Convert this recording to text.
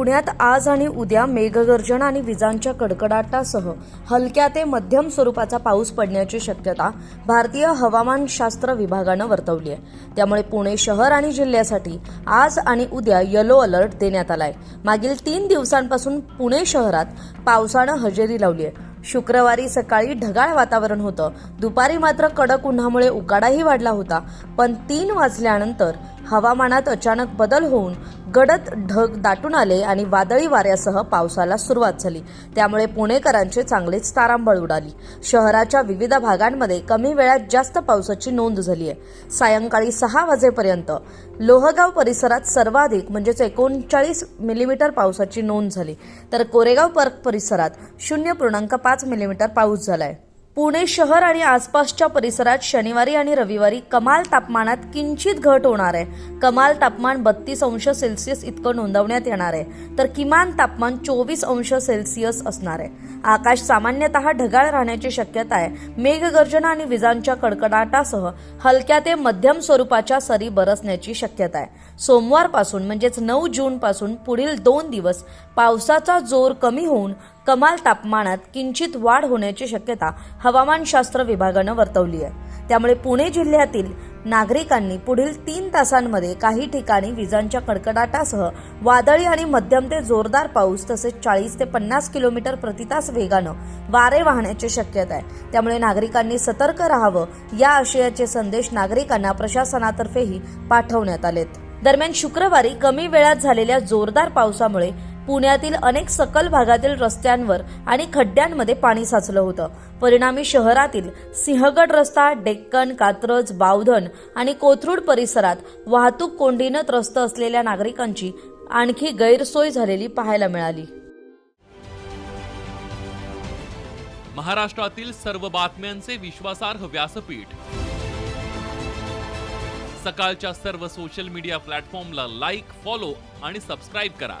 पुण्यात आज आणि उद्या मेघगर्जना आणि विजांच्या कडकडाटासह हलक्या ते मध्यम स्वरूपाचा पाऊस पडण्याची शक्यता भारतीय हवामानशास्त्र विभागानं वर्तवली आहे. त्यामुळे पुणे शहर आणि जिल्ह्यासाठी आज आणि उद्या येलो अलर्ट देण्यात आलाय. मागील तीन दिवसांपासून पुणे शहरात पावसानं हजेरी लावली आहे. शुक्रवारी सकाळी ढगाळ वातावरण होतं. दुपारी मात्र कडक उन्हामुळे उकाडाही वाढला होता. पण तीन वाजल्यानंतर हवामानात अचानक बदल होऊन गडद ढग दाटून आले आणि वादळी वाऱ्यासह पावसाला सुरुवात झाली. त्यामुळे पुणेकरांचे चांगलेच तारांबळ उडाली. शहराच्या विविध भागांमध्ये कमी वेळात जास्त पावसाची नोंद झाली आहे. सायंकाळी सहा वाजेपर्यंत लोहगाव परिसरात सर्वाधिक म्हणजेच एकोणचाळीस मिलीमीटर पावसाची नोंद झाली. तर कोरेगाव पर्क परिसरात शून्य पूर्णांक पाच मिलीमीटर पाऊस झाला आहे पुणे शहर आणि आसपासच्या परिसरात शनिवारी आणि रविवारी कमाल तापमानात किंचित घट होणार आहे. कमाल तापमान बत्तीस अंश सेल्सिअस इतकं नोंदवण्यात येणार आहे. तर किमान तापमान चोवीस अंश सेल्सिअस असणार आहे. आकाश सामान्यतः ढगाळ राहण्याची शक्यता आहे. मेघगर्जना आणि विजांच्या कडकडाटासह हलक्या ते मध्यम स्वरूपाच्या सरी बरसण्याची शक्यता आहे. सोमवारपासून म्हणजेच नऊ जून पासून पुढील दोन दिवस पावसाचा जोर कमी होऊन कमाल तापमानात किंचित वाढ होण्याची शक्यता हवामानशास्त्र विभागानं वर्तवली आहे. त्यामुळे पुणे जिल्ह्यातील नागरिकांनी पुढील तीन तासांमध्ये काही ठिकाणी विजांच्या कडकडाटासह वादळी आणि मध्यम ते जोरदार पाऊस तसेच चाळीस ते पन्नास किलोमीटर प्रतितास वेगानं वारे वाहण्याची शक्यता आहे. त्यामुळे नागरिकांनी सतर्क राहावं या आशयाचे संदेश नागरिकांना प्रशासनातर्फेही पाठवण्यात आलेत. दरम्यान शुक्रवारी कमी वेळात झालेल्या जोरदार पावसामुळे पुण्यातील अनेक सकल भागातील रस्त्यांवर आणि खड्ड्यांमध्ये पाणी साचलं होतं. परिणामी शहरातील सिंहगड रस्ता डेक्कन कात्रज बावधन आणि कोथरूड परिसरात वाहतूक कोंडीनं त्रस्त असलेल्या नागरिकांची आणखी गैरसोय झालेली पाहायला मिळाली. महाराष्ट्रातील सर्व बातम्यांचे विश्वासार्ह व्यासपीठ. सकाळच्या सर्व सोशल मीडिया प्लॅटफॉर्मला लाईक फॉलो आणि सबस्क्राईब करा.